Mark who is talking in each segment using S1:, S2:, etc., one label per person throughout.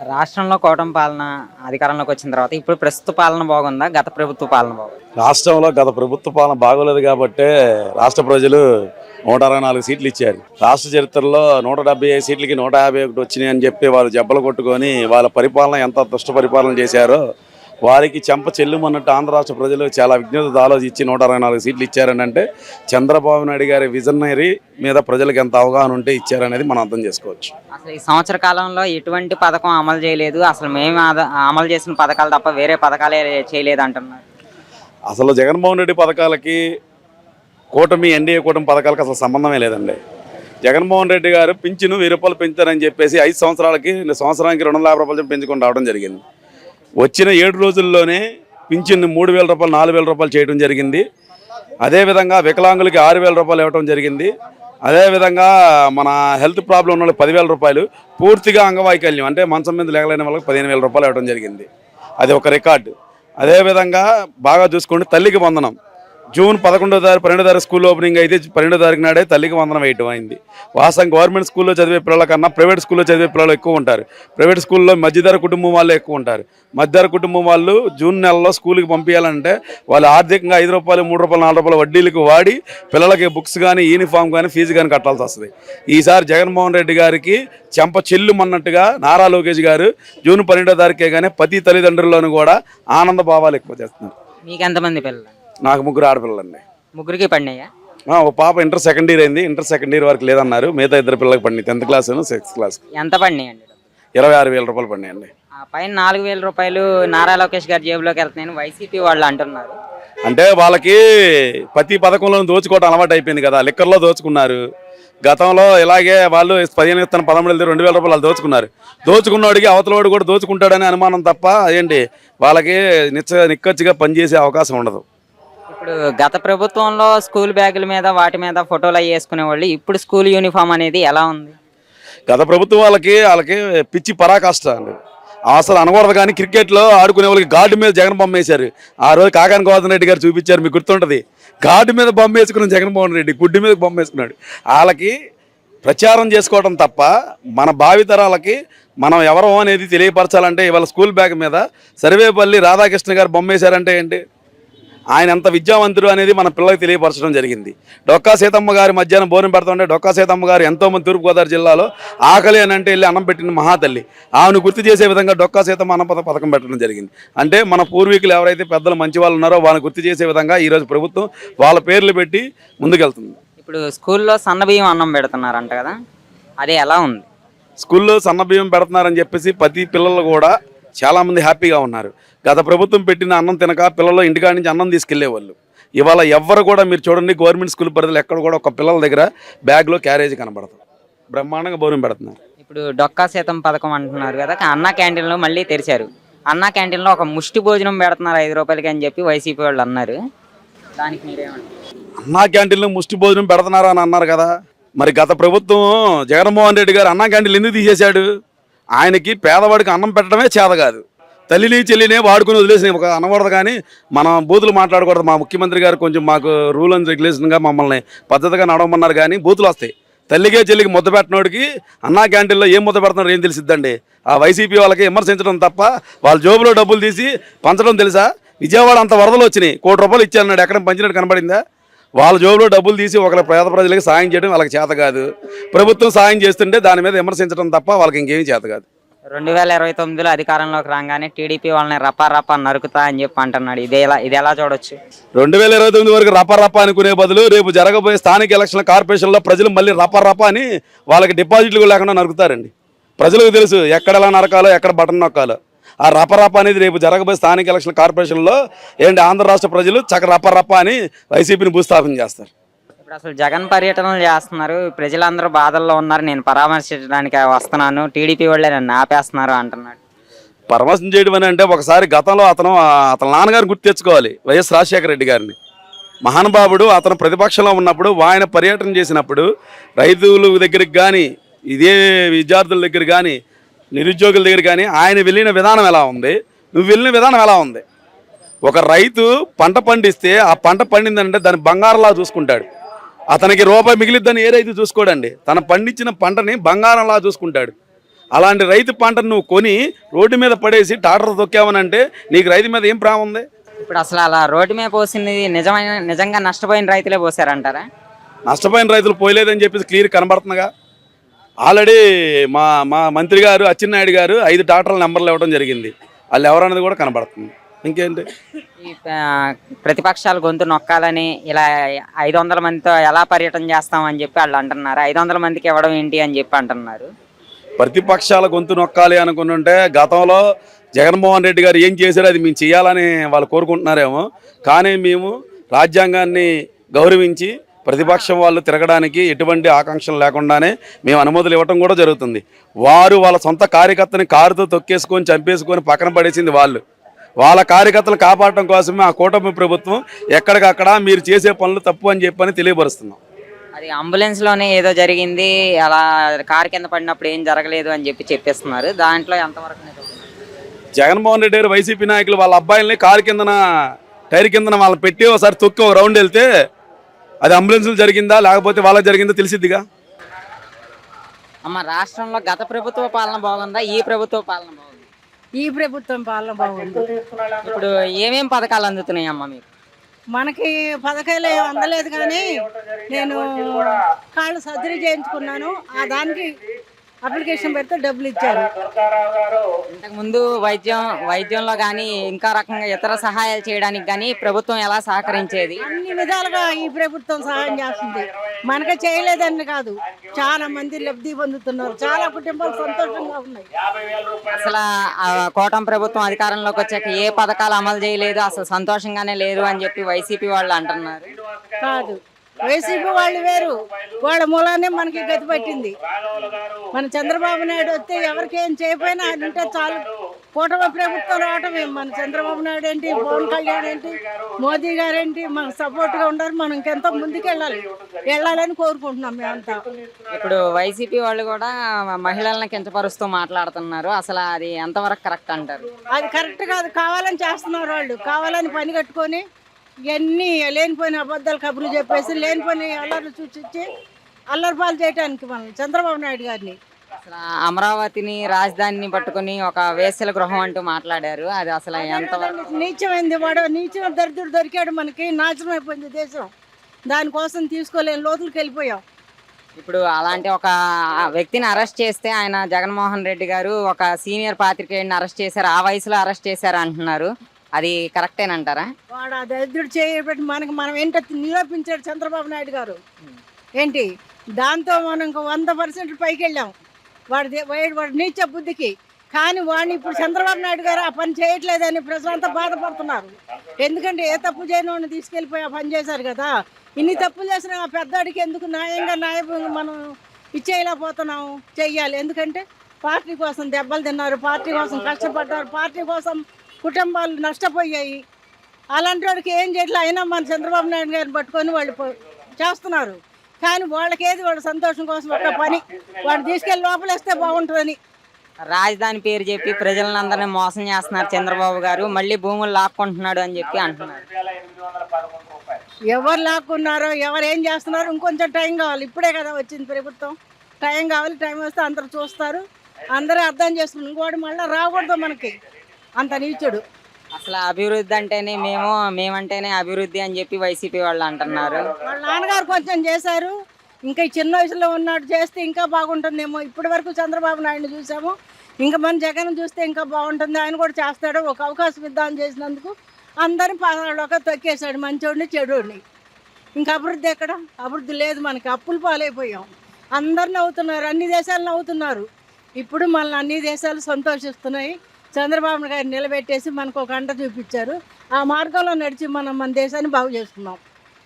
S1: రాష్ట్రంలో కోటం పాలన అధికారంలోకి వచ్చిన తర్వాత ఇప్పుడు ప్రస్తుత పాలన బాగుందా? గత ప్రభుత్వ పాలన బాగుందా?
S2: రాష్ట్రంలో గత ప్రభుత్వ పాలన బాగోలేదు కాబట్టే రాష్ట్ర ప్రజలు నూట అరవై నాలుగు సీట్లు ఇచ్చారు. రాష్ట్ర చరిత్రలో నూట డెబ్బై ఐదు సీట్లకి నూట యాభై ఒకటి వచ్చినాయి అని చెప్పి వాళ్ళు జబ్బలు కొట్టుకొని వాళ్ళ పరిపాలన ఎంత దుష్ట పరిపాలన చేశారో వారికి చెంప చెల్లుమన్నట్టు ఆంధ్ర రాష్ట్ర ప్రజలు చాలా విజ్ఞతతో ఆలోచించి నూట అరవై నాలుగు సీట్లు ఇచ్చారని అంటే చంద్రబాబు నాయుడు గారి విజనరీ మీద ప్రజలకు ఎంత అవగాహన ఉంటే ఇచ్చారనేది మనం అర్థం చేసుకోవచ్చు.
S1: అసలు ఈ సంవత్సర కాలంలో ఎటువంటి పథకం అమలు చేయలేదు. అసలు మేము అమలు చేసిన పథకాలు తప్ప వేరే పథకాలే చేయలేదు అంటున్నారు.
S2: అసలు జగన్మోహన్ రెడ్డి పథకాలకి కూటమి ఎన్డీఏ కూటమి పథకాలకు అసలు సంబంధమే లేదండి. జగన్మోహన్ రెడ్డి గారు పింఛను వెయ్యి రూపాయలు పెంచుతారని చెప్పేసి ఐదు సంవత్సరాలకి సంవత్సరానికి రెండు వందల యాభై రూపాయలు పెంచుకొని రావడం జరిగింది. వచ్చిన ఏడు రోజుల్లోనే పింఛన్ మూడు వేల రూపాయలు నాలుగు వేల రూపాయలు చేయడం జరిగింది. అదేవిధంగా వికలాంగులకి ఆరు వేల రూపాయలు ఇవ్వడం జరిగింది. అదేవిధంగా మన హెల్త్ ప్రాబ్లం ఉన్న వాళ్ళకి పదివేల రూపాయలు పూర్తిగా అంగవైకల్యం అంటే మంచం మీద లేగలేని వాళ్ళకి పదిహేను వేల రూపాయలు ఇవ్వడం జరిగింది. అది ఒక రికార్డు. అదేవిధంగా బాగా చూసుకోండి తల్లికి వందనం. జూన్ పదకొండో తారీఖు పన్నెండో తారీఖు స్కూల్ ఓపెనింగ్ అయితే పన్నెండో తారీఖు నాడే తల్లికి వందనం వేయటం అయింది. వాసం గవర్నమెంట్ స్కూల్లో చదివే పిల్లల కన్నా ప్రైవేట్ స్కూల్లో చదివే పిల్లలు ఎక్కువ ఉంటారు. ప్రైవేట్ స్కూల్లో మధ్యధర కుటుంబం వాళ్ళు ఎక్కువ ఉంటారు. మధ్యధర కుటుంబం వాళ్ళు జూన్ నెలలో స్కూల్కి పంపించాలంటే వాళ్ళు ఆర్థికంగా ఐదు రూపాయలు మూడు రూపాయలు నాలుగు రూపాయలు వడ్డీలకు వాడి పిల్లలకి బుక్స్ కానీ యూనిఫామ్ కానీ ఫీజు కానీ కట్టాల్సి వస్తుంది. ఈసారి జగన్మోహన్ రెడ్డి గారికి చెంప చెల్లుమన్నట్టుగా నారా లోకేష్ గారు జూన్ పన్నెండో తారీఖే కానీ ప్రతి తల్లిదండ్రుల్లోనూ కూడా ఆనంద భావాలు ఎక్కువ చేస్తున్నారు.
S1: మీకు ఎంతమంది పిల్లలు?
S2: నాకు ముగ్గురు ఆడపిల్లలండి.
S1: ముగ్గురికి పడినాయా
S2: ఆ, ఒక పాప ఇంటర్ సెకండ్ ఇయర్ అయింది. ఇంటర్ సెకండ్ ఇయర్ వరకు లేదన్నారు. మిగతా ఇద్దరు పిల్లలకి పడినాయి టెన్త్ క్లాస్ సిక్స్త్ క్లాస్.
S1: ఎంత పడినాయండి
S2: ఇరవై ఆరు వేల రూపాయలు పడినాయండి
S1: ఆ పైన నాలుగు వేల రూపాయలు నారా లోకేష్ గారి జేబులోకి వెళ్తున్నాయని వైసీపీ వాళ్ళు అంటున్నారు.
S2: అంటే వాళ్ళకి ప్రతి పథకంలో దోచుకోవడం అలవాటు అయిపోయింది కదా. లిక్కర్లో దోచుకున్నారు. గతంలో ఇలాగే వాళ్ళు పదిహేను ఇస్తాను పదమూడు వెళ్తే రెండు వేల రూపాయలు వాళ్ళు దోచుకున్నారు. దోచుకున్నవాడికి అవతలవాడు కూడా దోచుకుంటాడనే అనుమానం తప్ప ఏంటి వాళ్ళకి నిచ్చ నిక్కచ్చిగా పనిచేసే అవకాశం ఉండదు.
S1: ఇప్పుడు గత ప్రభుత్వంలో స్కూల్ బ్యాగుల మీద వాటి మీద ఫోటోలు అవి వేసుకునే వాళ్ళు ఇప్పుడు స్కూల్ యూనిఫామ్ అనేది ఎలా ఉంది?
S2: గత ప్రభుత్వం వాళ్ళకి వాళ్ళకి పిచ్చి పరాకాష్ట అండి అసలు అనకూడదు కానీ క్రికెట్లో ఆడుకునే వాళ్ళకి గార్డు మీద జగన్ బొమ్మ వేశారు. ఆ రోజు కాకాని గోవర్ధన్ రెడ్డి గారు చూపించారు మీకు గుర్తుంటుంది. గార్డు మీద బొమ్మ వేసుకున్న జగన్మోహన్ రెడ్డి గుడ్డి మీద బొమ్మ వేసుకున్నాడు. వాళ్ళకి ప్రచారం చేసుకోవడం తప్ప మన భావితరాలకి మనం ఎవరో అనేది తెలియపరచాలంటే ఇవాళ స్కూల్ బ్యాగ్ మీద సర్వేపల్లి రాధాకృష్ణ గారు బొమ్మ వేశారంటే ఏంటి? ఆయన ఎంత విద్యావంతుడు అనేది మన పిల్లలకు తెలియపరచడం జరిగింది. డొక్కా సీతమ్మ గారి మధ్యాహ్నం భోజనం పెడుతుంటే డొక్కా సీతమ్మ గారు ఎంతోమంది తూర్పుగోదావరి జిల్లాలో ఆకలి అని అంటే వెళ్ళి అన్నం పెట్టిన మహాతల్లి. ఆమెను గుర్తు చేసే విధంగా డొక్కా సీతమ్మ అన్న పథ- పథకం పెట్టడం జరిగింది. అంటే మన పూర్వీకులు ఎవరైతే పెద్దలు మంచి వాళ్ళు ఉన్నారో వాళ్ళని గుర్తు చేసే విధంగా ఈరోజు ప్రభుత్వం వాళ్ళ పేర్లు పెట్టి ముందుకెళ్తుంది.
S1: ఇప్పుడు స్కూల్లో సన్నబియ్యం అన్నం పెడుతున్నారంట కదా అది ఎలా ఉంది?
S2: స్కూల్లో సన్న బియ్యం పెడుతున్నారని చెప్పేసి ప్రతి పిల్లలు కూడా చాలామంది హ్యాపీగా ఉన్నారు. గత ప్రభుత్వం పెట్టిన అన్నం తినక పిల్లలు ఇంటికాడ నుంచి అన్నం తీసుకెళ్ళేవాళ్ళు. ఇవాళ ఎవ్వరు కూడా మీరు చూడండి గవర్నమెంట్ స్కూల్ పరిధిలో ఎక్కడ కూడా ఒక పిల్లల దగ్గర బ్యాగ్లో క్యారేజ్ కనబడదు. బ్రహ్మాండంగా భోజనం పెడుతున్నారు.
S1: ఇప్పుడు డొక్కా శాతం పథకం అంటున్నారు కదా అన్నా క్యాంటీన్లో మళ్ళీ తెరిచారు. అన్నా క్యాంటీన్లో ఒక ముష్టి భోజనం పెడుతున్నారు ఐదు రూపాయలకి అని చెప్పి వైసీపీ వాళ్ళు అన్నారు. దానికి మీరేమంటారు?
S2: అన్నా క్యాంటీన్లో ముష్టి భోజనం పెడుతున్నారు అని అన్నారు కదా. మరి గత ప్రభుత్వం జగన్మోహన్ రెడ్డి గారు అన్నా క్యాంటీన్లు ఎందుకు తీసేశాడు? ఆయనకి పేదవాడికి అన్నం పెట్టడమే చేత కాదు. తల్లిని చెల్లినే వాడుకుని వదిలేసిన ఒక అనకూడదు కానీ మనం బూతులు మాట్లాడకూడదు. మా ముఖ్యమంత్రి గారు కొంచెం మాకు రూల్ అండ్ రెగ్యులేషన్గా మమ్మల్ని పద్ధతిగా నడవమన్నారు కానీ బూతులు వస్తాయి. తల్లికే చెల్లికి ముద్ద పెట్టినోడికి అన్నా క్యాంటీన్లో ఏం ముద్ద పెడుతున్నారో ఏం తెలిసిద్దండి? ఆ వైసీపీ వాళ్ళకి విమర్శించడం తప్ప వాళ్ళ జోబులో డబ్బులు తీసి పంచడం తెలుసా? విజయవాడ అంత వరదలు వచ్చినాయి. కోటి రూపాయలు ఇచ్చారన్నాడు ఎక్కడ పంచినట్టు కనబడిందా? వాళ్ళ జోబులో డబ్బులు తీసి ఒకరి పేద ప్రజలకి సాయం చేయడం వాళ్ళకి చేత కాదు. ప్రభుత్వం సాయం చేస్తుంటే దాని మీద విమర్శించడం తప్ప వాళ్ళకి ఇంకేమీ చేత కాదు.
S1: రెండు వేల ఇరవై తొమ్మిదిలో అధికారంలోకి రాగానే టీడీపీ వాళ్ళని రపా రపా నరుకుతా అని చెప్పి అంటున్నాడు. ఇది ఎలా ఇది ఎలా చూడొచ్చు?
S2: రెండు వేల ఇరవై తొమ్మిది వరకు రప రప అనుకునే బదులు రేపు జరగబోయే స్థానిక ఎలక్షన్ కార్పొరేషన్లో ప్రజలు మళ్ళీ రప రప అని వాళ్ళకి డిపాజిట్లు లేకుండా నరుకుతారండి. ప్రజలకు తెలుసు ఎక్కడ ఎలా నరకాలో ఎక్కడ బటన్ నొక్కాలో. ఆ రప రప అనేది రేపు జరగబోయే స్థానిక ఎలక్షన్ కార్పొరేషన్లో ఏంటి ఆంధ్ర రాష్ట్ర ప్రజలు చక్క రప రప అని వైసీపీని భూస్థాపన చేస్తారు.
S1: ఇప్పుడు అసలు జగన్ పర్యటనలు చేస్తున్నారు ప్రజలందరూ బాధల్లో ఉన్నారు నేను పరామర్శించడానికి వస్తున్నాను టీడీపీ వాళ్ళే నన్ను ఆపేస్తున్నారు అంటున్నాడు.
S2: పరామర్శం చేయడం అని అంటే ఒకసారి గతంలో అతను అతని నాన్నగారిని గుర్తు తెచ్చుకోవాలి వైఎస్ రాజశేఖర రెడ్డి గారిని. మహానుభావుడు అతను ప్రతిపక్షంలో ఉన్నప్పుడు ఆయన పర్యటన చేసినప్పుడు రైతుల దగ్గరికి కానీ ఇదే విద్యార్థుల దగ్గర కానీ నిరుద్యోగుల దగ్గర కానీ ఆయన వెళ్ళిన విధానం ఎలా ఉంది? నువ్వు వెళ్ళిన విధానం ఎలా ఉంది? ఒక రైతు పంట పండిస్తే ఆ పంట పండిందంటే దాన్ని బంగారంలా చూసుకుంటాడు. అతనికి రూపాయి మిగిలిద్దని ఏ రైతు చూసుకోడండి? తన పండించిన పంటని బంగారంలా చూసుకుంటాడు. అలాంటి రైతు పంటను నువ్వు కొని రోడ్డు మీద పడేసి టాటర్ తొక్కావనంటే నీకు రైతు మీద ఏం ప్రాణం ఉంది?
S1: ఇప్పుడు అసలు అలా రోడ్డు మీద పోసింది నిజమైన నిజంగా నష్టపోయిన రైతులే పోసారంటారా?
S2: నష్టపోయిన రైతులు పోయలేదని చెప్పేసి క్లియర్ కనబడుతుందిగా. ఆల్రెడీ మా మా మంత్రి గారు అచ్చెన్నాయుడు గారు ఐదు డాక్టర్ల నెంబర్లు ఇవ్వడం జరిగింది. వాళ్ళు ఎవరన్నది కూడా కనబడుతుంది. ఇంకేంటి?
S1: ఈ ప్రతిపక్షాలు గొంతు నొక్కాలని ఇలా ఐదు వందల మందితో ఎలా పర్యటన చేస్తామని చెప్పి వాళ్ళు అంటున్నారు. ఐదు వందల మందికి ఇవ్వడం ఏంటి అని చెప్పి అంటున్నారు.
S2: ప్రతిపక్షాల గొంతు నొక్కాలి అనుకుంటుంటే గతంలో జగన్మోహన్ రెడ్డి గారు ఏం చేశారో అది మేము చేయాలని వాళ్ళు కోరుకుంటున్నారేమో. కానీ మేము రాజ్యాంగాన్ని గౌరవించి ప్రతిపక్షం వాళ్ళు తిరగడానికి ఎటువంటి ఆకాంక్షలు లేకుండానే మేము అనుమతులు ఇవ్వటం కూడా జరుగుతుంది. వారు వాళ్ళ సొంత కార్యకర్తని కారుతో తొక్కేసుకొని చంపేసుకొని పక్కన పడేసింది వాళ్ళు. వాళ్ళ కార్యకర్తలు కాపాడటం కోసమే ఆ కూటమి ప్రభుత్వం ఎక్కడికక్కడ మీరు చేసే పనులు తప్పు అని చెప్పని తెలియపరుస్తున్నాం.
S1: అది అంబులెన్స్లోనే ఏదో జరిగింది అలా కారు కింద పడినప్పుడు ఏం జరగలేదు అని చెప్పి చెప్పేస్తున్నారు. దాంట్లో ఎంతవరకు?
S2: జగన్మోహన్ రెడ్డి గారు వైసీపీ నాయకులు వాళ్ళ అబ్బాయిల్ని కారు కిందన టైర్ కిందన వాళ్ళని పెట్టి ఒకసారి తొక్కి ఒక రౌండ్ వెళ్తే అది అంబులెన్స్ జరిగిందా? లేకపోతే వాళ్ళకి జరిగిందో తెలిసిద్దిగా?
S1: అమ్మ రాష్ట్రంలో గత ప్రభుత్వ పాలన బాగుందా? ఈ ప్రభుత్వ పాలన బాగుందా?
S3: ఈ ప్రభుత్వం పాలన బాగుంది.
S1: ఇప్పుడు ఏమేం పథకాలు అందుతున్నాయి అమ్మ మీకు?
S3: మనకి పథకాలు అందలేదు కానీ నేను కాళ్ళు సర్జరీ చేయించుకున్నాను. ఆ దానికి అప్లికేషన్ పెడితే డబ్బులు ఇచ్చారు.
S1: ఇంతకు ముందు వైద్యం వైద్యంలో కానీ ఇంకా రకంగా ఇతర సహాయాలు చేయడానికి కానీ ప్రభుత్వం ఎలా సహకరించేది?
S3: అన్ని విధాలుగా ఈ ప్రభుత్వం సహాయం చేస్తుంది. మనకే చేయలేదని కాదు. చాలా మంది లబ్ధి పొందుతున్నారు. చాలా కుటుంబాలు సంతోషంగా ఉన్నాయి.
S1: అసలు ఆ కూటమి ప్రభుత్వం అధికారంలోకి వచ్చాక ఏ పథకాలు అమలు చేయలేదు అసలు సంతోషంగానే లేదు అని చెప్పి వైసీపీ వాళ్ళు అంటున్నారు.
S3: కాదు. వైసీపీ వాళ్ళు వేరు. వాళ్ళ మూలానే మనకి గతి పట్టింది. మన చంద్రబాబు నాయుడు వస్తే ఎవరికి ఏం చేయకపోయినా ఆయన ఉంటే చాలు. కూటమి ప్రభుత్వం రావటమే మన చంద్రబాబు నాయుడు ఏంటి? పవన్ కళ్యాణ్ ఏంటి? మోదీ గారు ఏంటి? మనకు సపోర్ట్గా ఉండరు మనం ఇంకెంతో ముందుకు వెళ్ళాలి వెళ్ళాలని కోరుకుంటున్నాం మేమంతా.
S1: ఇప్పుడు వైసీపీ వాళ్ళు కూడా మహిళలను కించపరుస్తూ మాట్లాడుతున్నారు. అసలు అది ఎంతవరకు కరెక్ట్ అంటారు?
S3: అది కరెక్ట్ కాదు. కావాలని చేస్తున్నారు వాళ్ళు. కావాలని పని కట్టుకొని ఇవన్నీ లేనిపోయిన అబద్ధాలు కబుర్లు చెప్పేసి లేనిపోయిన అల్లర్లు చూచి అల్లరి పాలు చేయడానికి మనం చంద్రబాబు నాయుడు గారిని.
S1: అసలు అమరావతిని రాజధానిని పట్టుకొని ఒక వేశ్యల గృహం అంటూ మాట్లాడారు. అది అసలు ఎంతవరకు
S3: నీచమైంది వాడు. నీచమైన దరిద్రుడు దొరికాడు మనకి. నాశనం అయిపోయింది దేశం. దానికోసం తీసుకోలేని లోతులకు వెళ్ళిపోయాం.
S1: ఇప్పుడు అలాంటి ఒక వ్యక్తిని అరెస్ట్ చేస్తే ఆయన జగన్మోహన్ రెడ్డి గారు ఒక సీనియర్ పాత్రికేయుడిని అరెస్ట్ చేశారు. ఆ వయసులో అరెస్ట్ చేశారు అంటున్నారు. అది కరెక్టేనంటారా
S3: వాడు ఆ దరిద్రుడు చేయబట్టి మనకి మనం ఏంటో నిరూపించాడు చంద్రబాబు నాయుడు గారు. ఏంటి? దాంతో మనం ఇంకో వంద పర్సెంట్ పైకి వెళ్ళాం. వాడి దే- వాడి నీచ బుద్ధికి. కానీ వాడిని ఇప్పుడు చంద్రబాబు నాయుడు గారు ఆ పని చేయట్లేదని ప్రజలంతా బాధపడుతున్నారు. ఎందుకంటే ఏ తప్పు చేయని వాడిని తీసుకెళ్ళిపోయి ఆ పని చేశారు కదా. ఇన్ని తప్పులు చేసిన ఆ పెద్దవాడికి ఎందుకు న్యాయంగా న్యాయం మనం ఇచ్చేయలేకపోతున్నాం చెయ్యాలి. ఎందుకంటే పార్టీ కోసం దెబ్బలు తిన్నారు పార్టీ కోసం కష్టపడ్డారు పార్టీ కోసం కుటుంబాలు నష్టపోయాయి. అలాంటి వాడికి ఏం చేయట్లే అయినా మన చంద్రబాబు నాయుడు గారిని పట్టుకొని వాళ్ళు చేస్తున్నారు. కానీ వాళ్ళకి ఏది వాళ్ళ సంతోషం కోసం ఒక పని వాడు తీసుకెళ్ళి లోపలేస్తే బాగుంటుందని.
S1: రాజధాని పేరు చెప్పి ప్రజలందరినీ మోసం చేస్తున్నారు చంద్రబాబు గారు. మళ్ళీ భూములు లాక్కుంటున్నాడు అని చెప్పి అంటున్నారు.
S3: ఎవరు లాక్కున్నారో ఎవరు ఏం చేస్తున్నారో ఇంకొంచెం టైం కావాలి. ఇప్పుడే కదా వచ్చింది ప్రభుత్వం. టైం కావాలి టైం వస్తే అందరు చూస్తారు. అందరూ అర్థం చేసుకున్నారు ఇంకోటి మళ్ళీ రాకూడదు మనకి. అంత నీచుడు.
S1: అసలు అభివృద్ధి అంటేనే మేము మేమంటేనే అభివృద్ధి అని చెప్పి వైసీపీ వాళ్ళు అంటున్నారు.
S3: వాళ్ళ నాన్నగారు కొంచెం చేశారు. ఇంకా ఈ చిన్న వయసులో ఉన్నాడు చేస్తే ఇంకా బాగుంటుందేమో. ఇప్పటి వరకు చంద్రబాబు నాయుడు చూసాము. ఇంకా మన జగన్ చూస్తే ఇంకా బాగుంటుంది. ఆయన కూడా చేస్తాడు. ఒక అవకాశం ఇద్దామని చేసినందుకు అందరిని పాదాలోకి తొక్కేశాడు. మంచోడిని చెడోడిని. ఇంకా అభివృద్ధి ఎక్కడ? అభివృద్ధి లేదు మనకి. అప్పులు పాలైపోయాం. అందరు నవ్వుతున్నారు. అన్ని దేశాలు నవ్వుతున్నారు. ఇప్పుడు మనల్ని అన్ని దేశాలు సంతోషిస్తున్నాయి. చంద్రబాబు గారిని నిలబెట్టేసి మనకు ఒక అంట చూపించారు. ఆ మార్గంలో నడిచి మనం మన దేశాన్ని బాగు చేసుకున్నాం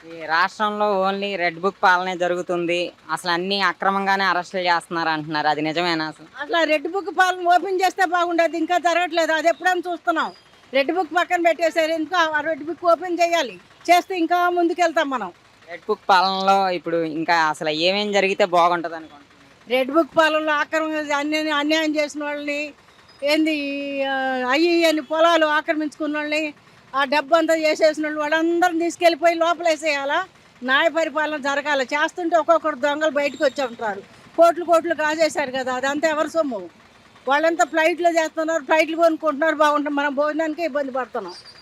S1: ఈ రాష్ట్రంలో ఓన్లీ రెడ్ బుక్ పాలనే జరుగుతుంది. అసలు అన్ని అక్రమంగానే అరెస్టులు చేస్తున్నారు అంటున్నారు. అది నిజమేనా అసలు?
S3: అట్లా రెడ్ బుక్ పాలన ఓపెన్ చేస్తే బాగుండేది. ఇంకా జరగట్లేదు. అది ఎప్పుడైనా చూస్తున్నాం. రెడ్ బుక్ పక్కన పెట్టేసారు ఎందుకు ఆ రెడ్ బుక్ ఓపెన్ చేయాలి? చేస్తే ఇంకా ముందుకెళ్తాం మనం.
S1: రెడ్ బుక్ పాలనలో ఇప్పుడు ఇంకా అసలు ఏమేం జరిగితే బాగుంటుంది అనుకుంటున్నారు
S3: రెడ్ బుక్ పాలనలో అన్యాయం అన్యాయం చేసిన వాళ్ళని ఏంది అయ్యి అని పొలాలు ఆక్రమించుకున్న వాళ్ళని ఆ డబ్బు అంతా చేసేసిన వాళ్ళు వాళ్ళందరిని తీసుకెళ్ళిపోయి లోపలేసేయాలా? న్యాయ పరిపాలన జరగాల. చేస్తుంటే ఒక్కొక్కరు దొంగలు బయటకు వచ్చి ఉంటారు కోట్లు కోట్లు కాజేశారు కదా అదంతా ఎవరి సొమ్ము? వాళ్ళంతా ఫ్లైట్లో చేస్తున్నారు ఫ్లైట్లు కొనుక్కుంటున్నారు బాగుంటుంది. మనం భోజనానికి ఇబ్బంది పడుతున్నాం.